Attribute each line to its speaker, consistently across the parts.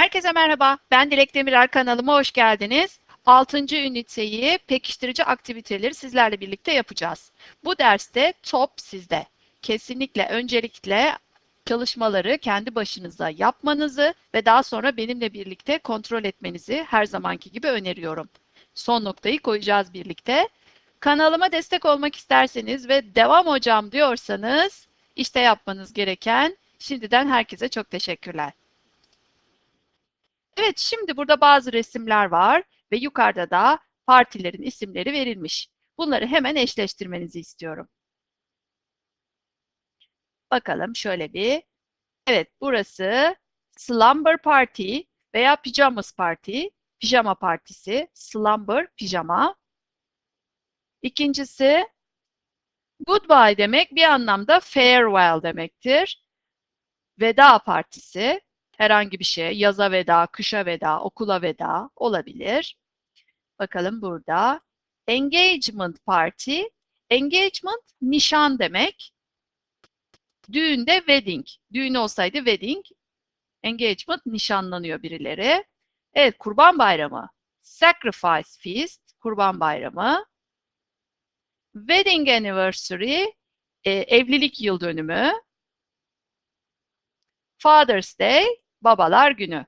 Speaker 1: Herkese merhaba. Ben Dilek Demirer kanalıma hoş geldiniz. 6. üniteyi pekiştirici aktiviteleri sizlerle birlikte yapacağız. Bu derste top sizde. Kesinlikle öncelikle çalışmaları kendi başınıza yapmanızı ve daha sonra benimle birlikte kontrol etmenizi her zamanki gibi öneriyorum. Son noktayı koyacağız birlikte. Kanalıma destek olmak isterseniz ve devam hocam diyorsanız işte yapmanız gereken şimdiden herkese çok teşekkürler. Evet, şimdi burada bazı resimler var ve yukarıda da partilerin isimleri verilmiş. Bunları hemen eşleştirmenizi istiyorum. Bakalım şöyle bir. Evet, burası Slumber Party veya Pijamas Party. Pijama partisi. Slumber, pijama. İkincisi Goodbye demek bir anlamda farewell demektir. Veda partisi herhangi bir şey, yaza veda, kışa veda, okula veda olabilir. Bakalım burada. Engagement party. Engagement nişan demek. Düğünde wedding. Düğün olsaydı wedding. Engagement nişanlanıyor birileri. Evet, kurban bayramı. Sacrifice feast, kurban bayramı. Wedding anniversary, e, evlilik yıl dönümü. Father's Day, babalar günü.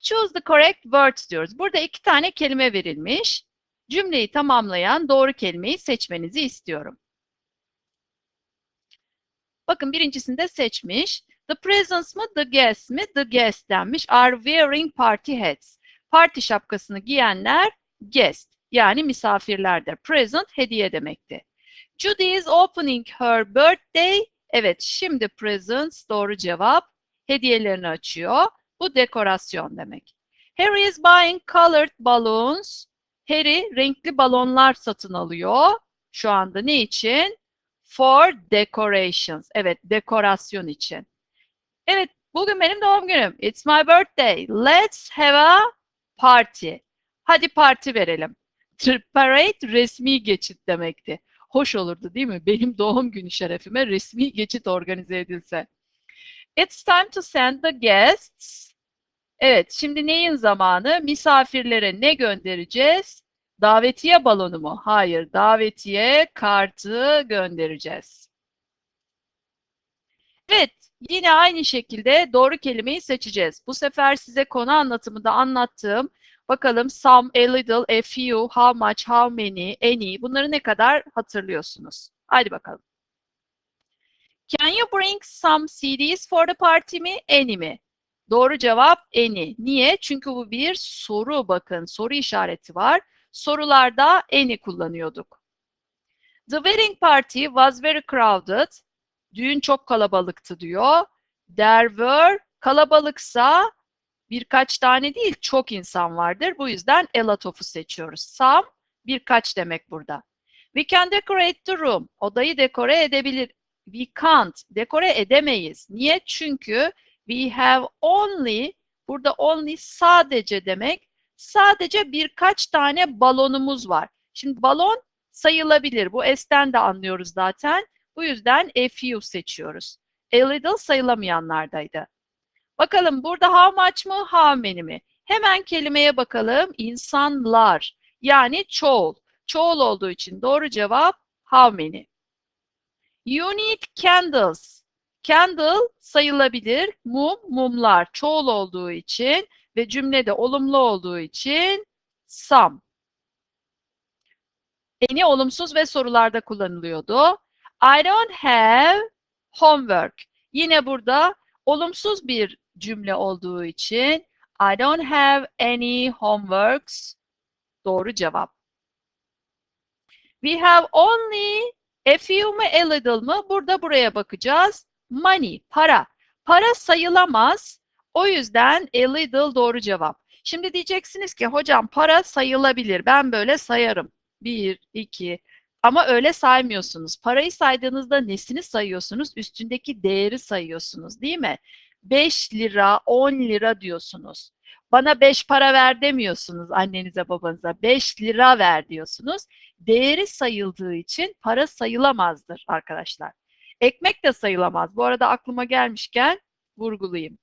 Speaker 1: Choose the correct words diyoruz. Burada iki tane kelime verilmiş. Cümleyi tamamlayan doğru kelimeyi seçmenizi istiyorum. Bakın birincisinde seçmiş. The presents mı, the guests mi? The guests denmiş. Are wearing party hats. Parti şapkasını giyenler guest yani misafirlerdir. Present hediye demekti. Judy is opening her birthday. Evet, şimdi presents doğru cevap. Hediyelerini açıyor. Bu dekorasyon demek. Harry is buying colored balloons. Harry renkli balonlar satın alıyor. Şu anda ne için? For decorations. Evet, dekorasyon için. Evet, bugün benim doğum günüm. It's my birthday. Let's have a party. Hadi parti verelim. Parade resmi geçit demekti. Hoş olurdu değil mi? Benim doğum günü şerefime resmi geçit organize edilse. It's time to send the guests. Evet, şimdi neyin zamanı? Misafirlere ne göndereceğiz? Davetiye balonu mu? Hayır, davetiye kartı göndereceğiz. Evet, yine aynı şekilde doğru kelimeyi seçeceğiz. Bu sefer size konu anlatımında anlattığım Bakalım some, a little, a few, how much, how many, any bunları ne kadar hatırlıyorsunuz? Haydi bakalım. Can you bring some CDs for the party mi? Any mi? Doğru cevap any. Niye? Çünkü bu bir soru bakın. Soru işareti var. Sorularda any kullanıyorduk. The wedding party was very crowded. Düğün çok kalabalıktı diyor. There were kalabalıksa birkaç tane değil çok insan vardır. Bu yüzden a lot of'u seçiyoruz. Some birkaç demek burada. We can decorate the room. Odayı dekore edebilir. We can't. Dekore edemeyiz. Niye? Çünkü we have only burada only sadece demek. Sadece birkaç tane balonumuz var. Şimdi balon sayılabilir. Bu S'ten de anlıyoruz zaten. Bu yüzden a few seçiyoruz. A little sayılamayanlardaydı. Bakalım burada how much mı, how many mi? Hemen kelimeye bakalım. İnsanlar. Yani çoğul. Çoğul olduğu için doğru cevap how many. You need candles. Candle sayılabilir. Mum, mumlar. Çoğul olduğu için ve cümlede olumlu olduğu için some. Eni olumsuz ve sorularda kullanılıyordu. I don't have homework. Yine burada olumsuz bir cümle olduğu için I don't have any homeworks doğru cevap. We have only a few mu a little mı? Burada buraya bakacağız. Money, para. Para sayılamaz. O yüzden a little doğru cevap. Şimdi diyeceksiniz ki hocam para sayılabilir. Ben böyle sayarım. Bir, iki. Ama öyle saymıyorsunuz. Parayı saydığınızda nesini sayıyorsunuz? Üstündeki değeri sayıyorsunuz değil mi? 5 lira, 10 lira diyorsunuz. Bana 5 para ver demiyorsunuz annenize babanıza. 5 lira ver diyorsunuz. Değeri sayıldığı için para sayılamazdır arkadaşlar. Ekmek de sayılamaz. Bu arada aklıma gelmişken vurgulayayım.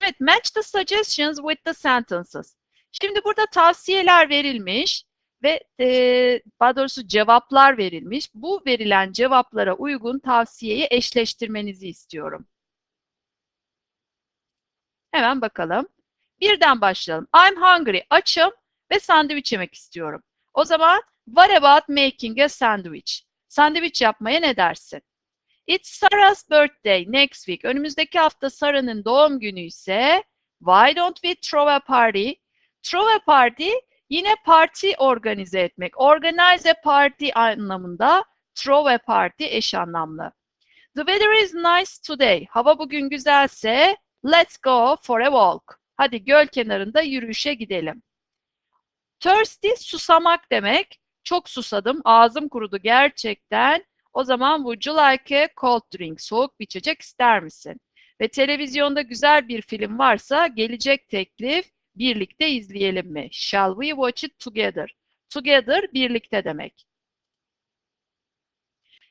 Speaker 1: Evet, match the suggestions with the sentences. Şimdi burada tavsiyeler verilmiş ve e, daha doğrusu cevaplar verilmiş. Bu verilen cevaplara uygun tavsiyeyi eşleştirmenizi istiyorum. Hemen bakalım. Birden başlayalım. I'm hungry, açım ve sandviç yemek istiyorum. O zaman what about making a sandwich? Sandviç yapmaya ne dersin? It's Sarah's birthday next week. Önümüzdeki hafta Sarah'nın doğum günü ise why don't we throw a party? Throw a party yine parti organize etmek. Organize party anlamında throw a party eş anlamlı. The weather is nice today. Hava bugün güzelse let's go for a walk. Hadi göl kenarında yürüyüşe gidelim. Thirsty susamak demek. Çok susadım, ağzım kurudu gerçekten. O zaman would you like a cold drink? Soğuk bir içecek ister misin? Ve televizyonda güzel bir film varsa gelecek teklif birlikte izleyelim mi? Shall we watch it together? Together birlikte demek.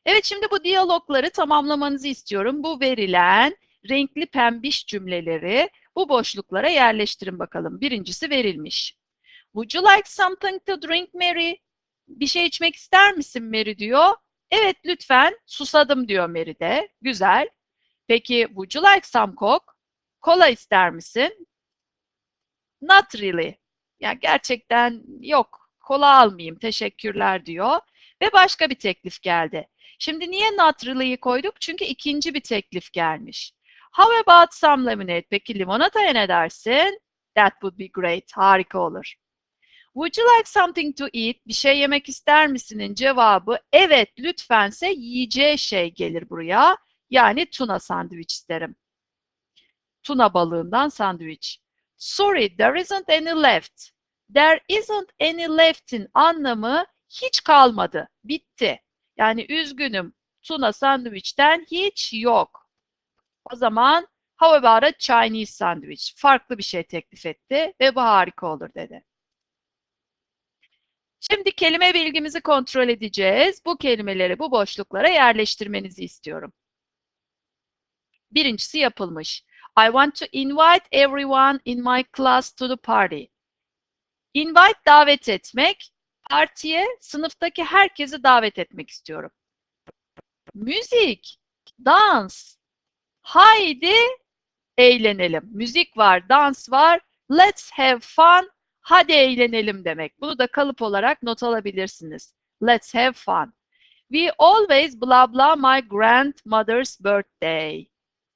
Speaker 1: Evet şimdi bu diyalogları tamamlamanızı istiyorum. Bu verilen renkli pembiş cümleleri bu boşluklara yerleştirin bakalım. Birincisi verilmiş. Would you like something to drink Mary? Bir şey içmek ister misin Mary diyor. Evet lütfen susadım diyor Mary de. Güzel. Peki would you like some coke? Kola ister misin? Not really. Yani gerçekten yok. Kola almayayım teşekkürler diyor. Ve başka bir teklif geldi. Şimdi niye not really'yi koyduk? Çünkü ikinci bir teklif gelmiş. How about some lemonade? Peki limonataya ne dersin? That would be great. Harika olur. Would you like something to eat? Bir şey yemek ister misinin cevabı evet lütfense yiyeceği şey gelir buraya. Yani tuna sandviç isterim. Tuna balığından sandviç. Sorry, there isn't any left. There isn't any left'in anlamı hiç kalmadı, bitti. Yani üzgünüm, tuna sandviçten hiç yok. O zaman how about a Chinese sandwich? Farklı bir şey teklif etti ve bu harika olur dedi. Şimdi kelime bilgimizi kontrol edeceğiz. Bu kelimeleri bu boşluklara yerleştirmenizi istiyorum. Birincisi yapılmış. I want to invite everyone in my class to the party. Invite davet etmek, partiye sınıftaki herkesi davet etmek istiyorum. Müzik, dans, haydi eğlenelim. Müzik var, dans var, let's have fun, hadi eğlenelim demek. Bunu da kalıp olarak not alabilirsiniz. Let's have fun. We always blah blah my grandmother's birthday.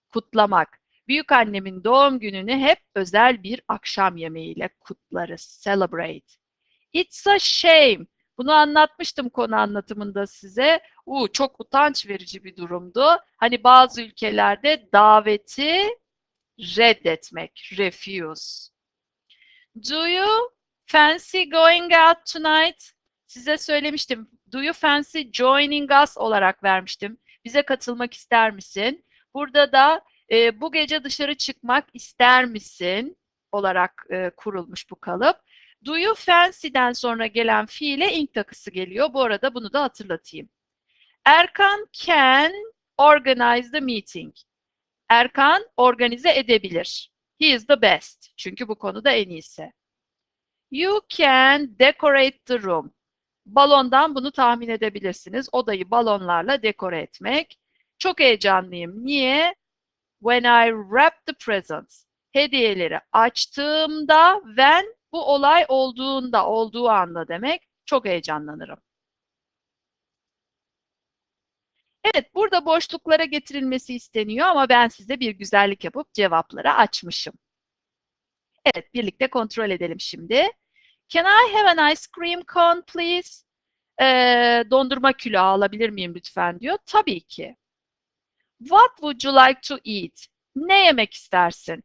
Speaker 1: Kutlamak. Büyük annemin doğum gününü hep özel bir akşam yemeğiyle kutlarız. Celebrate. It's a shame. Bunu anlatmıştım konu anlatımında size. Uu, çok utanç verici bir durumdu. Hani bazı ülkelerde daveti reddetmek, refuse. Do you fancy going out tonight? Size söylemiştim. Do you fancy joining us olarak vermiştim. Bize katılmak ister misin? Burada da e, bu gece dışarı çıkmak ister misin olarak e, kurulmuş bu kalıp. Do you fancy'den sonra gelen fiile ink takısı geliyor. Bu arada bunu da hatırlatayım. Erkan can organize the meeting. Erkan organize edebilir. He is the best. Çünkü bu konuda en iyisi. You can decorate the room. Balondan bunu tahmin edebilirsiniz. Odayı balonlarla dekore etmek. Çok heyecanlıyım. Niye? When I wrap the presents. Hediyeleri açtığımda when bu olay olduğunda, olduğu anda demek. Çok heyecanlanırım. Evet, burada boşluklara getirilmesi isteniyor ama ben size bir güzellik yapıp cevapları açmışım. Evet, birlikte kontrol edelim şimdi. Can I have an ice cream cone please? Ee, dondurma külahı alabilir miyim lütfen diyor. Tabii ki. What would you like to eat? Ne yemek istersin?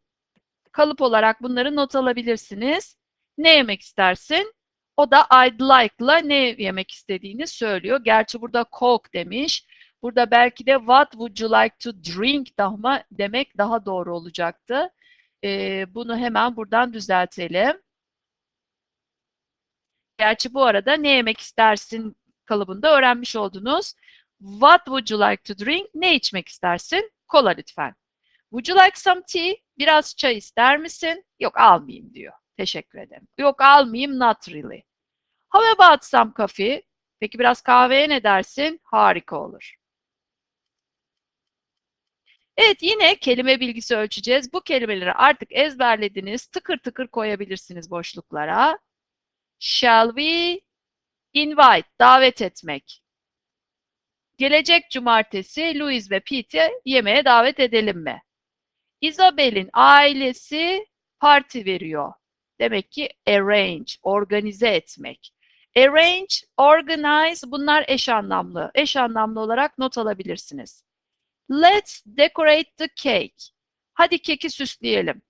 Speaker 1: Kalıp olarak bunları not alabilirsiniz. Ne yemek istersin? O da I'd like'la ne yemek istediğini söylüyor. Gerçi burada Coke demiş. Burada belki de what would you like to drink daha demek daha doğru olacaktı. Ee, bunu hemen buradan düzeltelim. Gerçi bu arada ne yemek istersin kalıbında öğrenmiş oldunuz. What would you like to drink? Ne içmek istersin? Kola lütfen. Would you like some tea? Biraz çay ister misin? Yok almayayım diyor. Teşekkür ederim. Yok almayayım not really. How about some coffee? Peki biraz kahveye ne dersin? Harika olur. Evet yine kelime bilgisi ölçeceğiz. Bu kelimeleri artık ezberlediniz. Tıkır tıkır koyabilirsiniz boşluklara. Shall we invite, davet etmek. Gelecek cumartesi Louis ve Pete'i yemeğe davet edelim mi? Isabel'in ailesi parti veriyor. Demek ki arrange, organize etmek. Arrange, organize bunlar eş anlamlı. Eş anlamlı olarak not alabilirsiniz. Let's decorate the cake. Hadi keki süsleyelim.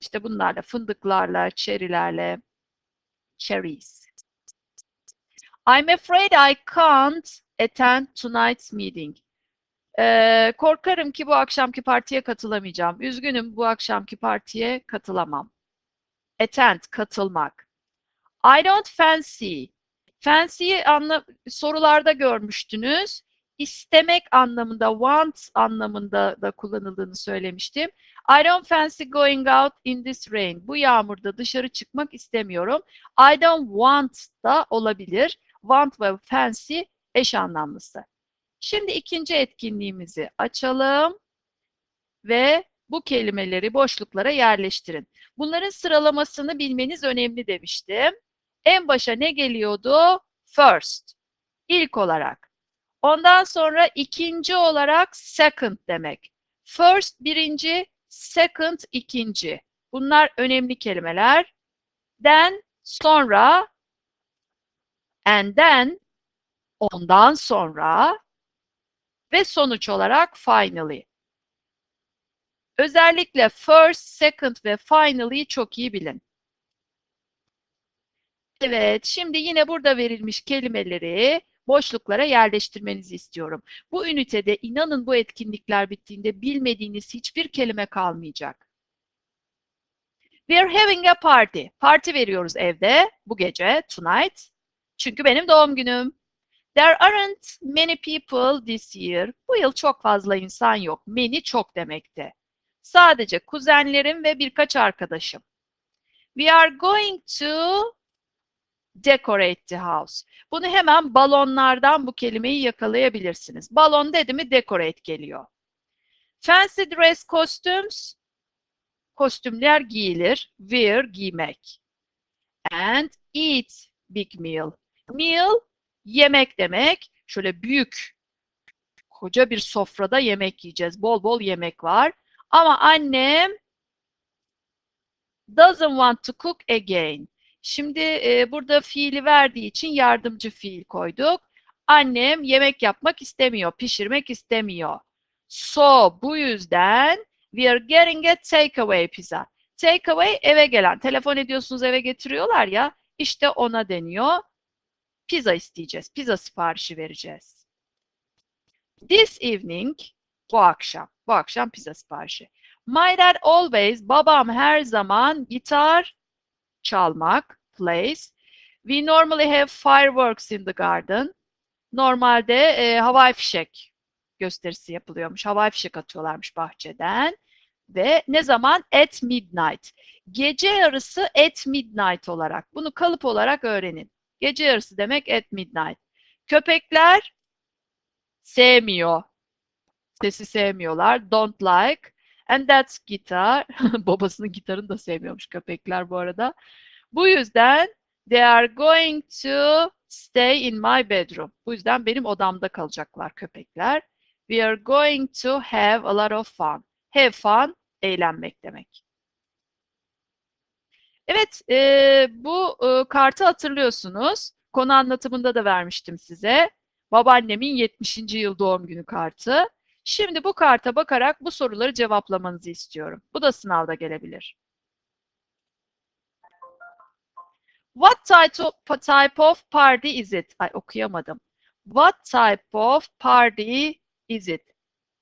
Speaker 1: İşte bunlarla, fındıklarla, cherry'lerle, cherries. I'm afraid I can't attend tonight's meeting. Ee, korkarım ki bu akşamki partiye katılamayacağım. Üzgünüm bu akşamki partiye katılamam. Attend, katılmak. I don't fancy. Fancy'yi anla sorularda görmüştünüz. İstemek anlamında, want anlamında da kullanıldığını söylemiştim. I don't fancy going out in this rain. Bu yağmurda dışarı çıkmak istemiyorum. I don't want da olabilir. Want ve fancy eş anlamlısı. Şimdi ikinci etkinliğimizi açalım ve bu kelimeleri boşluklara yerleştirin. Bunların sıralamasını bilmeniz önemli demiştim. En başa ne geliyordu? First. İlk olarak. Ondan sonra ikinci olarak second demek. First birinci, second ikinci. Bunlar önemli kelimeler. Then sonra and then ondan sonra ve sonuç olarak finally. Özellikle first, second ve finally'yi çok iyi bilin. Evet, şimdi yine burada verilmiş kelimeleri boşluklara yerleştirmenizi istiyorum. Bu ünitede inanın bu etkinlikler bittiğinde bilmediğiniz hiçbir kelime kalmayacak. We are having a party. Parti veriyoruz evde bu gece, tonight. Çünkü benim doğum günüm. There aren't many people this year. Bu yıl çok fazla insan yok. Many çok demekte. Sadece kuzenlerim ve birkaç arkadaşım. We are going to decorate the house. Bunu hemen balonlardan bu kelimeyi yakalayabilirsiniz. Balon dedi mi decorate geliyor. Fancy dress costumes kostümler giyilir. Wear giymek. And eat big meal. Meal yemek demek. Şöyle büyük koca bir sofrada yemek yiyeceğiz. Bol bol yemek var. Ama annem doesn't want to cook again. Şimdi e, burada fiili verdiği için yardımcı fiil koyduk. Annem yemek yapmak istemiyor, pişirmek istemiyor. So bu yüzden we are getting a takeaway pizza. Takeaway eve gelen. Telefon ediyorsunuz eve getiriyorlar ya. İşte ona deniyor. Pizza isteyeceğiz. Pizza siparişi vereceğiz. This evening bu akşam. Bu akşam pizza siparişi. My dad always, babam her zaman gitar çalmak, plays. We normally have fireworks in the garden. Normalde e, havai fişek gösterisi yapılıyormuş. Havai fişek atıyorlarmış bahçeden. Ve ne zaman? At midnight. Gece yarısı at midnight olarak. Bunu kalıp olarak öğrenin. Gece yarısı demek at midnight. Köpekler sevmiyor. Sesi sevmiyorlar. Don't like. And that's guitar. Babasının gitarını da sevmiyormuş köpekler bu arada. Bu yüzden they are going to stay in my bedroom. Bu yüzden benim odamda kalacaklar köpekler. We are going to have a lot of fun. Have fun, eğlenmek demek. Evet, e, bu e, kartı hatırlıyorsunuz. Konu anlatımında da vermiştim size. Babaannemin 70. yıl doğum günü kartı. Şimdi bu karta bakarak bu soruları cevaplamanızı istiyorum. Bu da sınavda gelebilir. What type type of party is it? Ay okuyamadım. What type of party is it?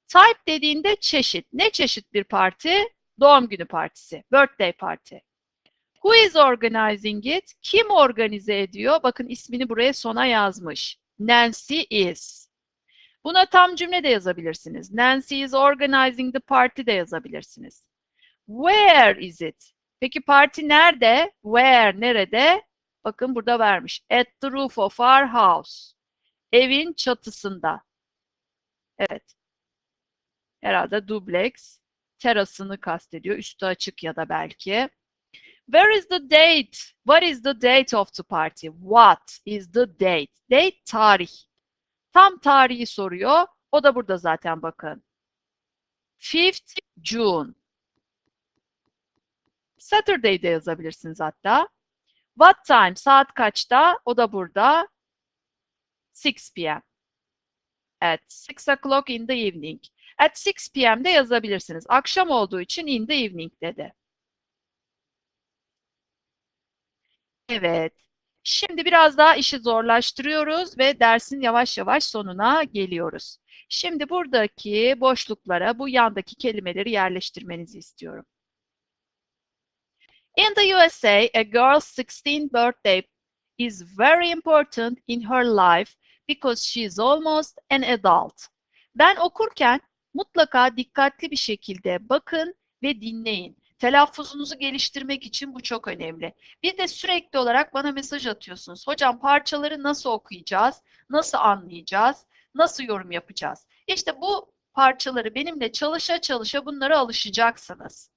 Speaker 1: Type dediğinde çeşit. Ne çeşit bir parti? Doğum günü partisi. Birthday party. Who is organizing it? Kim organize ediyor? Bakın ismini buraya sona yazmış. Nancy is. Buna tam cümle de yazabilirsiniz. Nancy is organizing the party de yazabilirsiniz. Where is it? Peki parti nerede? Where, nerede? Bakın burada vermiş. At the roof of our house. Evin çatısında. Evet. Herhalde dubleks. Terasını kastediyor. Üstü açık ya da belki. Where is the date? What is the date of the party? What is the date? Date tarih. Tam tarihi soruyor. O da burada zaten bakın. 5th June. Saturday'de yazabilirsiniz hatta. What time? Saat kaçta? O da burada. 6 p.m. At 6 o'clock in the evening. At 6 p.m.'de yazabilirsiniz. Akşam olduğu için in the evening dedi. Evet. Şimdi biraz daha işi zorlaştırıyoruz ve dersin yavaş yavaş sonuna geliyoruz. Şimdi buradaki boşluklara bu yandaki kelimeleri yerleştirmenizi istiyorum. In the USA, a girl's 16th birthday is very important in her life because she is almost an adult. Ben okurken mutlaka dikkatli bir şekilde bakın ve dinleyin. Telaffuzunuzu geliştirmek için bu çok önemli. Bir de sürekli olarak bana mesaj atıyorsunuz. Hocam parçaları nasıl okuyacağız? Nasıl anlayacağız? Nasıl yorum yapacağız? İşte bu parçaları benimle çalışa çalışa bunlara alışacaksınız.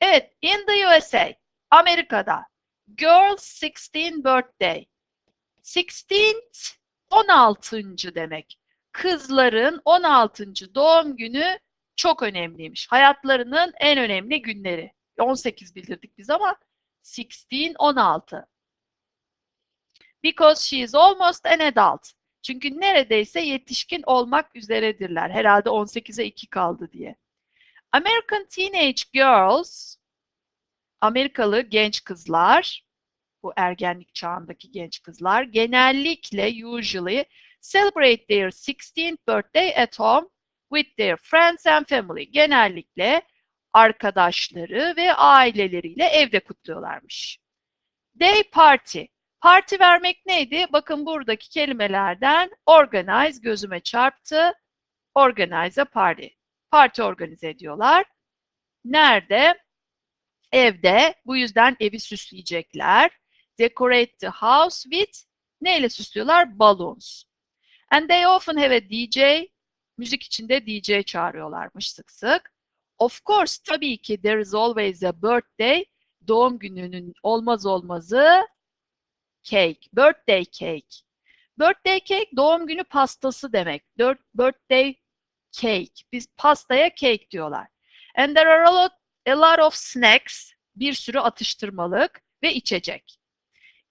Speaker 1: Evet, in the USA, Amerika'da, girl's 16 birthday. 16th, 16. demek. Kızların 16. doğum günü çok önemliymiş. Hayatlarının en önemli günleri. 18 bildirdik biz ama 16, 16. Because she is almost an adult. Çünkü neredeyse yetişkin olmak üzeredirler. Herhalde 18'e 2 kaldı diye. American teenage girls, Amerikalı genç kızlar, bu ergenlik çağındaki genç kızlar genellikle usually celebrate their 16th birthday at home with their friends and family. Genellikle arkadaşları ve aileleriyle evde kutluyorlarmış. Day party. Parti vermek neydi? Bakın buradaki kelimelerden organize gözüme çarptı. Organize a party. Parti organize ediyorlar. Nerede? Evde. Bu yüzden evi süsleyecekler. Decorate the house with neyle süslüyorlar? Balloons. And they often have a DJ. Müzik içinde DJ çağırıyorlarmış sık sık. Of course, tabii ki there is always a birthday. Doğum gününün olmaz olmazı cake, birthday cake. Birthday cake doğum günü pastası demek. Birthday cake. Biz pastaya cake diyorlar. And there are a lot, a lot of snacks. Bir sürü atıştırmalık ve içecek.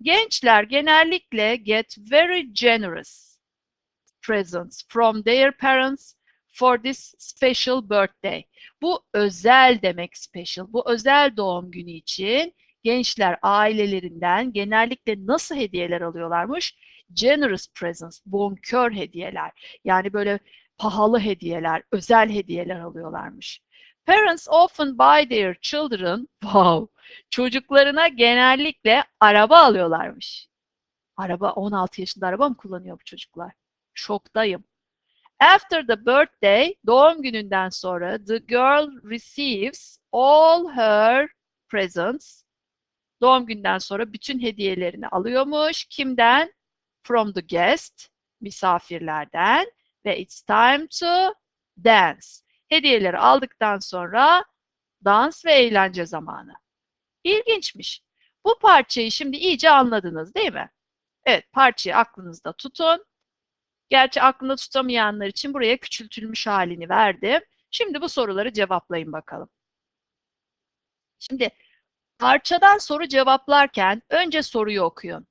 Speaker 1: Gençler genellikle get very generous presents from their parents for this special birthday. Bu özel demek special. Bu özel doğum günü için gençler ailelerinden genellikle nasıl hediyeler alıyorlarmış? Generous presents, bonkör hediyeler. Yani böyle pahalı hediyeler, özel hediyeler alıyorlarmış. Parents often buy their children, wow, çocuklarına genellikle araba alıyorlarmış. Araba, 16 yaşında araba mı kullanıyor bu çocuklar? Şoktayım. After the birthday, doğum gününden sonra the girl receives all her presents. Doğum günden sonra bütün hediyelerini alıyormuş. Kimden? From the guest, misafirlerden ve it's time to dance. Hediyeleri aldıktan sonra dans ve eğlence zamanı. İlginçmiş. Bu parçayı şimdi iyice anladınız değil mi? Evet, parçayı aklınızda tutun. Gerçi aklında tutamayanlar için buraya küçültülmüş halini verdim. Şimdi bu soruları cevaplayın bakalım. Şimdi parçadan soru cevaplarken önce soruyu okuyun.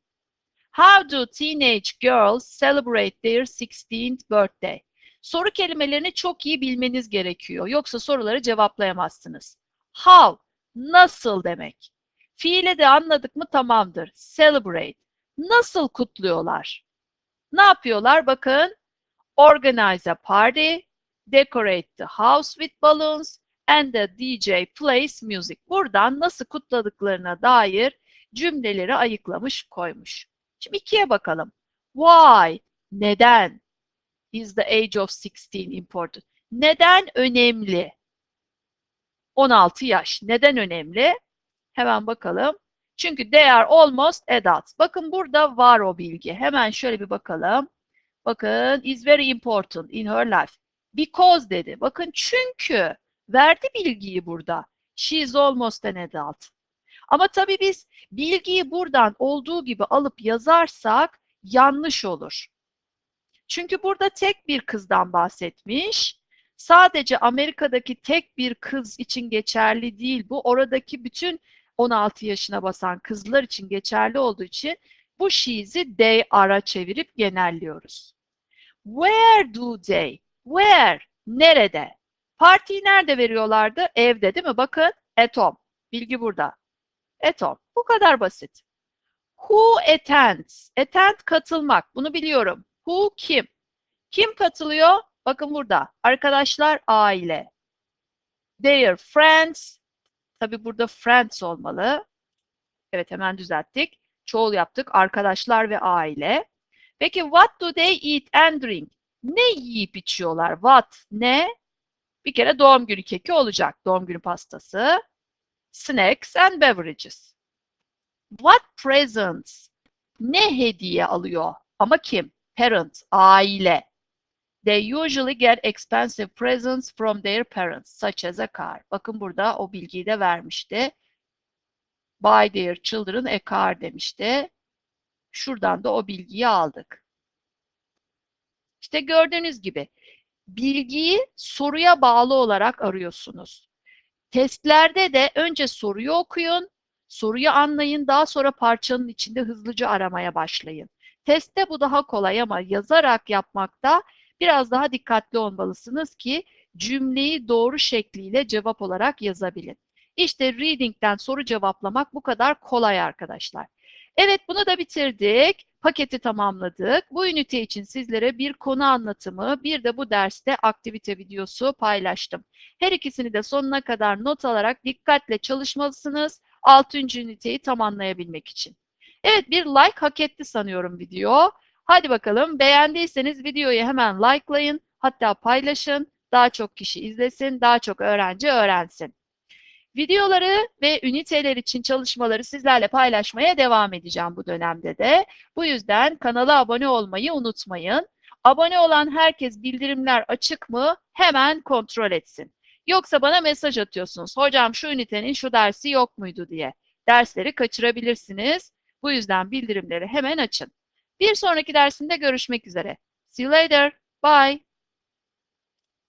Speaker 1: How do teenage girls celebrate their 16th birthday? Soru kelimelerini çok iyi bilmeniz gerekiyor. Yoksa soruları cevaplayamazsınız. How, nasıl demek. Fiile de anladık mı tamamdır. Celebrate, nasıl kutluyorlar? Ne yapıyorlar? Bakın. Organize a party, decorate the house with balloons and the DJ plays music. Buradan nasıl kutladıklarına dair cümleleri ayıklamış koymuş. Şimdi ikiye bakalım. Why? Neden? is the age of 16 important? Neden önemli? 16 yaş. Neden önemli? Hemen bakalım. Çünkü they are almost adults. Bakın burada var o bilgi. Hemen şöyle bir bakalım. Bakın is very important in her life. Because dedi. Bakın çünkü verdi bilgiyi burada. She is almost an adult. Ama tabii biz bilgiyi buradan olduğu gibi alıp yazarsak yanlış olur. Çünkü burada tek bir kızdan bahsetmiş. Sadece Amerika'daki tek bir kız için geçerli değil bu. Oradaki bütün 16 yaşına basan kızlar için geçerli olduğu için bu she's'i they are'a çevirip genelliyoruz. Where do they? Where? Nerede? Partiyi nerede veriyorlardı? Evde değil mi? Bakın at home. Bilgi burada. At home. Bu kadar basit. Who attends? Attend katılmak. Bunu biliyorum. Who kim? Kim katılıyor? Bakın burada. Arkadaşlar aile. Their friends. Tabi burada friends olmalı. Evet hemen düzelttik. Çoğul yaptık. Arkadaşlar ve aile. Peki what do they eat and drink? Ne yiyip içiyorlar? What? Ne? Bir kere doğum günü keki olacak. Doğum günü pastası. Snacks and beverages. What presents? Ne hediye alıyor? Ama kim? Parent, aile. They usually get expensive presents from their parents, such as a car. Bakın burada o bilgiyi de vermişti. Buy their children a car demişti. Şuradan da o bilgiyi aldık. İşte gördüğünüz gibi bilgiyi soruya bağlı olarak arıyorsunuz. Testlerde de önce soruyu okuyun, soruyu anlayın, daha sonra parçanın içinde hızlıca aramaya başlayın. Testte bu daha kolay ama yazarak yapmakta biraz daha dikkatli olmalısınız ki cümleyi doğru şekliyle cevap olarak yazabilin. İşte reading'den soru cevaplamak bu kadar kolay arkadaşlar. Evet bunu da bitirdik. Paketi tamamladık. Bu ünite için sizlere bir konu anlatımı, bir de bu derste aktivite videosu paylaştım. Her ikisini de sonuna kadar not alarak dikkatle çalışmalısınız. 6. üniteyi tamamlayabilmek için. Evet bir like hak etti sanıyorum video. Hadi bakalım beğendiyseniz videoyu hemen likelayın. Hatta paylaşın. Daha çok kişi izlesin, daha çok öğrenci öğrensin. Videoları ve üniteler için çalışmaları sizlerle paylaşmaya devam edeceğim bu dönemde de. Bu yüzden kanala abone olmayı unutmayın. Abone olan herkes bildirimler açık mı hemen kontrol etsin. Yoksa bana mesaj atıyorsunuz. Hocam şu ünitenin şu dersi yok muydu diye. Dersleri kaçırabilirsiniz. Bu yüzden bildirimleri hemen açın. Bir sonraki dersimde görüşmek üzere. See you later. Bye.